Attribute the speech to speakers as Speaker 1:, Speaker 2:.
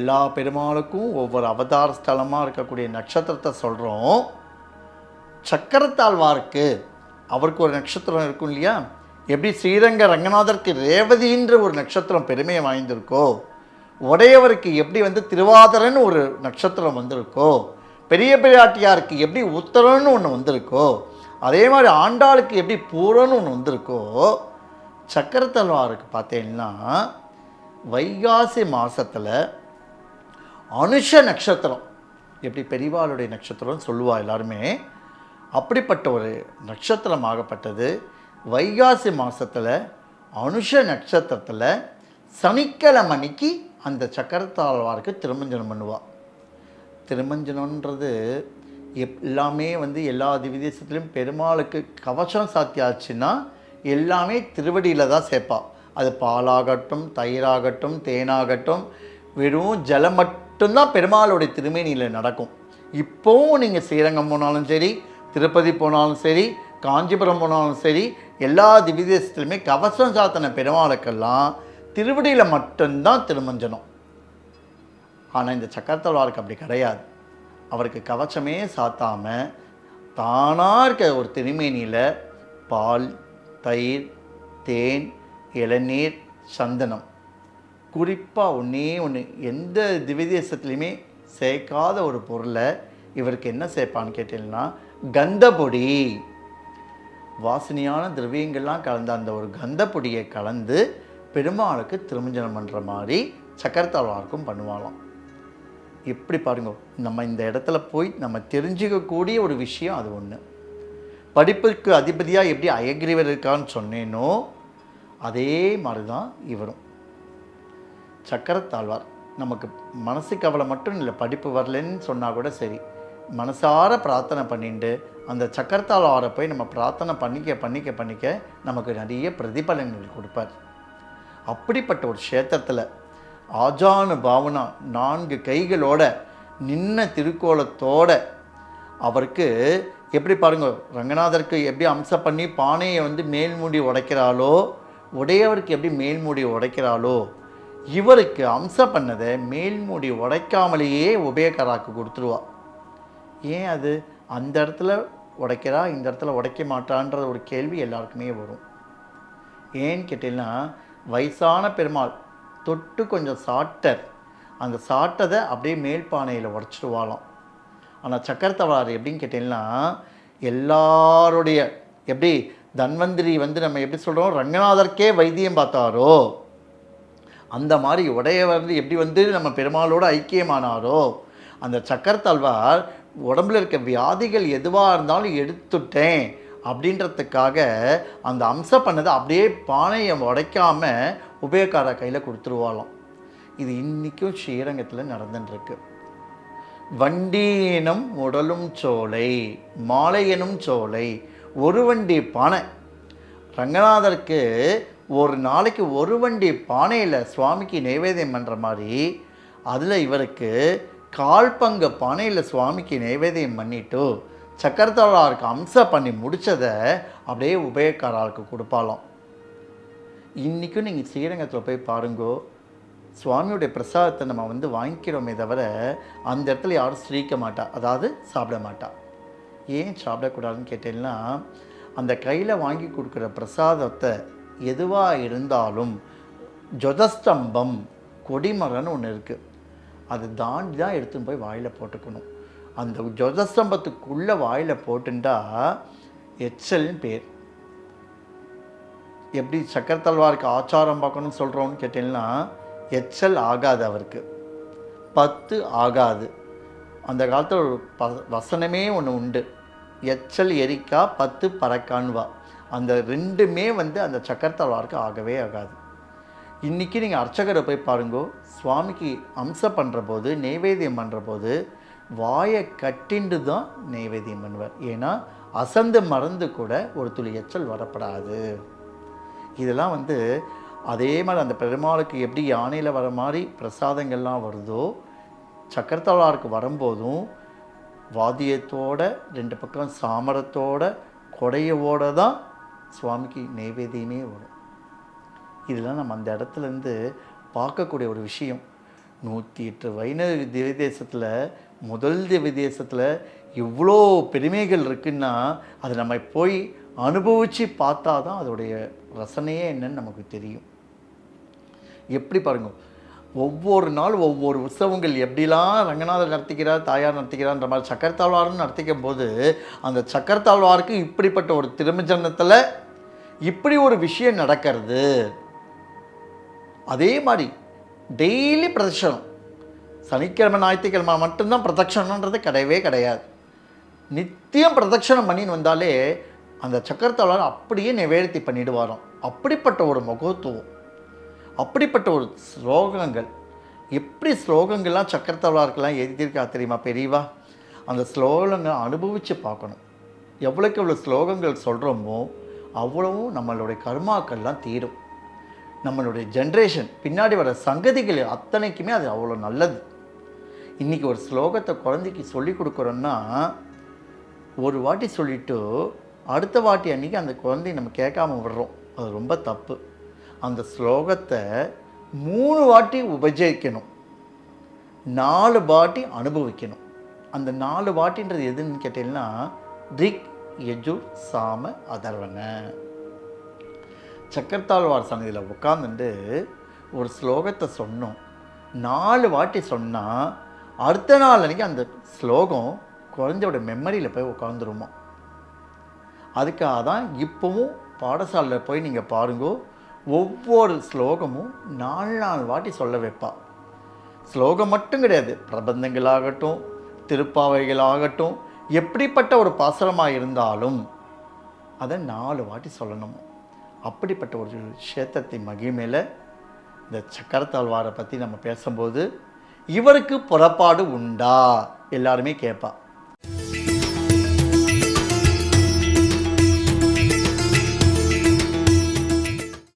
Speaker 1: எல்லா பெருமாளுக்கும் ஒவ்வொரு அவதார ஸ்தலமாக இருக்கக்கூடிய நட்சத்திரத்தை சொல்கிறோம் சக்கரத்தாழ்வாருக்கு அவருக்கு ஒரு நட்சத்திரம் இருக்கும் இல்லையா? எப்படி ஸ்ரீரங்க ரங்கநாதருக்கு ரேவதின்ற ஒரு நட்சத்திரம் பெருமையை வாய்ந்திருக்கோ? உடையவருக்கு எப்படி வந்து திருவாதிரன்னு ஒரு நட்சத்திரம் வந்திருக்கோ? பெரிய பிராட்டியாருக்கு எப்படி உத்தரன்னு ஒன்று வந்திருக்கோ? அதே மாதிரி ஆண்டாளுக்கு எப்படி பூரன்னு ஒன்று வந்திருக்கோ? சக்கரத்தல்வாருக்கு பார்த்தீங்கன்னா வைகாசி மாதத்தில் அனுஷ நட்சத்திரம். எப்படி பெரியவாளுடைய நட்சத்திரம்னு சொல்லுவா எல்லாருமே? அப்படிப்பட்ட ஒரு நட்சத்திரம் ஆகப்பட்டது வைகாசி மாதத்தில் அனுஷ நட்சத்திரத்தில் சனிக்கிழமை அன்னைக்கு அந்த சக்கரத்தாழ்வாருக்கு திருமஞ்சனம் பண்ணுவாள் திருமஞ்சனன்றது எப் எல்லாமே வந்து எல்லா திவிதேசத்துலேயும் பெருமாளுக்கு கவசம் சாத்தியாச்சுன்னா எல்லாமே திருவடியில் தான் சேர்ப்பாள் அது பாலாகட்டும் தயிராகட்டும் தேனாகட்டும் வெறும் ஜலம் மட்டும்தான் பெருமாளுடைய திருமேனியில் நடக்கும். இப்போவும் நீங்கள் ஸ்ரீரங்கம் போனாலும் சரி திருப்பதி போனாலும் சரி காஞ்சிபுரம் போனாலும் சரி எல்லா திவிதேசத்துலையுமே கவசம் சாத்தின பெருமாளுக்கெல்லாம் திருவடியில் மட்டும்தான் திருமஞ்சனம். ஆனால் இந்த சக்கரத்தவாருக்கு அப்படி கிடையாது. அவருக்கு கவச்சமே சாத்தாமல் தானாக இருக்க ஒரு திருமேனியில் பால் தயிர் தேன் இளநீர் சந்தனம். குறிப்பாக ஒன்றே ஒன்று எந்த திவ்யதேசத்துலேயுமே சேர்க்காத ஒரு பொருளை இவருக்கு என்ன சேர்ப்பான்னு கேட்டீங்கன்னா கந்தபொடி. வாசனையான திரவியங்கள்லாம் கலந்த அந்த ஒரு கந்தப்பொடியை கலந்து பெருமாளுக்கு திருமஞ்சனம் பண்ணுற மாதிரி சக்கரத்தாழ்வாருக்கும் பண்ணுவாளாம் எப்படி பாருங்க நம்ம இந்த இடத்துல போய் நம்ம தெரிஞ்சுக்கக்கூடிய ஒரு விஷயம் அது ஒன்று படிப்புக்கு அதிபதியாக எப்படி அயக்ரிவர் இருக்கான்னு சொன்னேனோ அதே மாதிரி தான் இவரும். சக்கரத்தாழ்வார். நமக்கு மனசு கவலை மட்டும் இல்லை படிப்பு வரலன்னு சொன்னால் கூட சரி. மனசார பிரார்த்தனை பண்ணிட்டு அந்த சக்கரத்தாழ்வாரை போய் நம்ம பிரார்த்தனை பண்ணிக்க பண்ணிக்க பண்ணிக்க நமக்கு நிறைய பிரதிபலன்கள் கொடுப்பார். அப்படிப்பட்ட ஒரு க்ஷேத்திரத்தில் ஆஜானு பாவனா நான்கு கைகளோட நின்ன திருக்கோலத்தோட அவருக்கு எப்படி பாருங்க ரங்கநாதருக்கு எப்படி அம்சம் பண்ணி பானையை வந்து மேல்மூடி உடைக்கிறாளோ உடையவருக்கு எப்படி மேல்மூடி உடைக்கிறாளோ இவருக்கு அம்சம் பண்ணதை மேல்மூடி உடைக்காமலேயே உபயகராக்கு கொடுத்துருவா. ஏன் அது? அந்த இடத்துல உடைக்கிறா இந்த இடத்துல உடைக்க மாட்டான்ற ஒரு கேள்வி எல்லாருக்குமே வரும். ஏன்னு கேட்டீங்கன்னா வயசான பெருமாள் தொட்டு கொஞ்சம் சாட்டர். அந்த சாட்டதை அப்படியே மேல் பானையில் உடச்சிடுவாளாம். ஆனால் சக்கரத்தவரார் எப்படின்னு கேட்டிங்கன்னா எல்லாருடைய எப்படி தன்வந்திரி வந்து நம்ம எப்படி சொல்கிறோம் ரங்கநாதருக்கே வைத்தியம் பார்த்தாரோ அந்த மாதிரி உடையவர் வந்து எப்படி வந்து நம்ம பெருமாளோட ஐக்கியமானாரோ அந்த சக்கரத்தாழ்வார் உடம்புல இருக்க வியாதிகள் எதுவாக இருந்தாலும் எடுத்துட்டேன் அப்படின்றதுக்காக அந்த அம்சம் பண்ணதை அப்படியே பானையை உடைக்காம உபயக்கார கையில் கொடுத்துருவாளாம். இது இன்றைக்கும் ஸ்ரீரங்கத்தில் நடந்துட்டுருக்கு. வண்டியினும் உடலும் சோலை மாலையனும் சோலை ஒரு வண்டி பானை. ரங்கநாதருக்கு ஒரு நாளைக்கு ஒரு வண்டி பானையில் சுவாமிக்கு நைவேத்தியம் பண்ணுற மாதிரி அதில் இவருக்கு கால் பங்கு பானையில் சுவாமிக்கு நைவேத்தியம் பண்ணிவிட்டு சக்கரத்தாழ்வாருக்கு அம்சம் பண்ணி முடித்ததை அப்படியே உபயக்காராருக்கு கொடுப்பாலாம் இன்றைக்கும் நீங்கள் ஸ்ரீரங்கத்தில் போய் பாருங்கோ சுவாமியுடைய பிரசாதத்தை நம்ம வந்து வாங்கிக்கிறோமே தவிர அந்த இடத்துல யாரும் ஸ்ரீக்க மாட்டா அதாவது சாப்பிட மாட்டா. ஏன் சாப்பிடக்கூடாதுன்னு கேட்டீங்கன்னா அந்த கையில் வாங்கி கொடுக்குற பிரசாதத்தை எதுவாக இருந்தாலும் ஜொதஸ்தம்பம் கொடிமரம்னு ஒன்று இருக்குது அது தாண்டி தான் எடுத்துன்னு போய் வாயில் போட்டுக்கணும். அந்த ஜொதஸ்தம்பத்துக்குள்ளே வாயில் போட்டுண்டா எச்சல்னு பேர். எப்படி சக்கரத்தல்வாருக்கு ஆச்சாரம் பார்க்கணும்னு சொல்கிறோன்னு கேட்டீங்கன்னா எச்சல் ஆகாது அவருக்கு. பத்து ஆகாது. அந்த காலத்தில் ஒரு ப வசனமே ஒன்று உண்டு. எச்சல் எரிக்கா பத்து பறக்கான்வா அந்த ரெண்டுமே வந்து அந்த சக்கரத்தல்வாருக்கு ஆகவே ஆகாது. இன்றைக்கி நீங்கள் அர்ச்சகரை போய் பாருங்கோ சுவாமிக்கு அம்சம் பண்ணுற போது நெய்வேத்தியம் பண்ணுற போது வாயை கட்டிண்டு தான் நெய்வேத்தியம் பண்ணுவார். ஏன்னா அசந்து மறந்து கூட ஒரு துளி எச்சல் வரப்படாது. இதெல்லாம் வந்து அதே மாதிரி அந்த பெருமாளுக்கு எப்படி யானையில் வர மாதிரி பிரசாதங்கள்லாம் வருதோ சக்கரத்தாழ்வாருக்கு வரும்போதும் வாத்தியத்தோட ரெண்டு பக்கம் சாமரத்தோட கொடையோட தான் சுவாமிக்கு நைவேத்தியமே வரும் இதெல்லாம் நம்ம அந்த இடத்துலேருந்து பார்க்கக்கூடிய ஒரு விஷயம். நூற்றி எட்டு வைணவ திவ்ய தேசத்தில் முதல் திவ்ய தேசத்தில் இவ்வளோ பெருமைகள் இருக்குன்னா அதை நம்ம போய் அனுபவித்து பார்த்தா தான் அதோடைய ரசனையே என்னன்னு நமக்கு தெரியும். எப்படி பாருங்க ஒவ்வொரு நாள் ஒவ்வொரு உற்சவங்கள் எப்படிலாம் ரங்கநாதர் நடத்திக்கிறார் தாயார் நடத்திக்கிறார்ன்ற மாதிரி சக்கரத்தாழ்வார்னு நடத்திக்கும் போது அந்த சக்கரத்தாழ்வாருக்கு இப்படிப்பட்ட ஒரு திருமஞ்சனத்தில் இப்படி ஒரு விஷயம் நடக்கிறது. அதே மாதிரி டெய்லி பிரதட்சணம். சனிக்கிழமை ஞாயிற்றுக்கிழமை மட்டும்தான் பிரதட்சணன்றது கிடையவே கிடையாது. நித்தியம் பிரதட்சணம் பண்ணின்னு வந்தாலே அந்த சக்கரத்தாழ்வார் அப்படியே நிவேர்த்தி பண்ணிடுவாராம். அப்படிப்பட்ட ஒரு முகத்துவம். அப்படிப்பட்ட ஒரு ஸ்லோகங்கள். எப்படி ஸ்லோகங்கள்லாம் சக்கரத்தாழ்வாருக்கெல்லாம் எழுதியிருக்கா தெரியுமா பெரியவா? அந்த ஸ்லோகங்கள் அனுபவித்து பார்க்கணும். எவ்வளோக்கு எவ்வளோ ஸ்லோகங்கள் சொல்கிறோமோ அவ்வளவும் நம்மளுடைய கர்மாக்கள்லாம் தீரும். நம்மளுடைய ஜென்ரேஷன் பின்னாடி வர சங்கதிகள் அத்தனைக்குமே அது அவ்வளோ நல்லது. இன்றைக்கி ஒரு ஸ்லோகத்தை குழந்தைக்கு சொல்லி கொடுக்குறோன்னா ஒரு வாட்டி சொல்லிவிட்டு அடுத்த வாட்டி அன்றைக்கி அந்த குழந்தைய நம்ம கேட்காம விடுறோம். அது ரொம்ப தப்பு. அந்த ஸ்லோகத்தை மூணு வாட்டி உபஜயிக்கணும் நாலு வாட்டி அனுபவிக்கணும். அந்த நாலு வாட்டின்றது எதுன்னு கேட்டீங்கன்னா திக் யஜு சாம அதர்வன. சக்கரத்தாழ்வார் சன்னதியில் உட்காந்துட்டு ஒரு ஸ்லோகத்தை சொன்னோம். நாலு வாட்டி சொன்னால் அடுத்த நாள் அன்றைக்கி அந்த ஸ்லோகம் குழந்தையோட மெமரியில் போய் உட்காந்துருமா அதுக்காக தான் இப்போவும் பாடசாலையில் போய் நீங்கள் பாருங்கோ ஒவ்வொரு ஸ்லோகமும் நாலு நாலு வாட்டி சொல்ல வைப்பா. ஸ்லோகம் மட்டும் கிடையாது. பிரபந்தங்களாகட்டும் திருப்பாவைகளாகட்டும் எப்படிப்பட்ட ஒரு பாசனமாக இருந்தாலும் அதை நாலு வாட்டி சொல்லணும். அப்படிப்பட்ட ஒரு க்ஷேத்திரத்தின் மகிமையில் இந்த சக்கரத்தாழ்வாரை பற்றி நம்ம பேசும்போது இவருக்கு புறப்பாடு உண்டா? எல்லாருமே கேட்பா.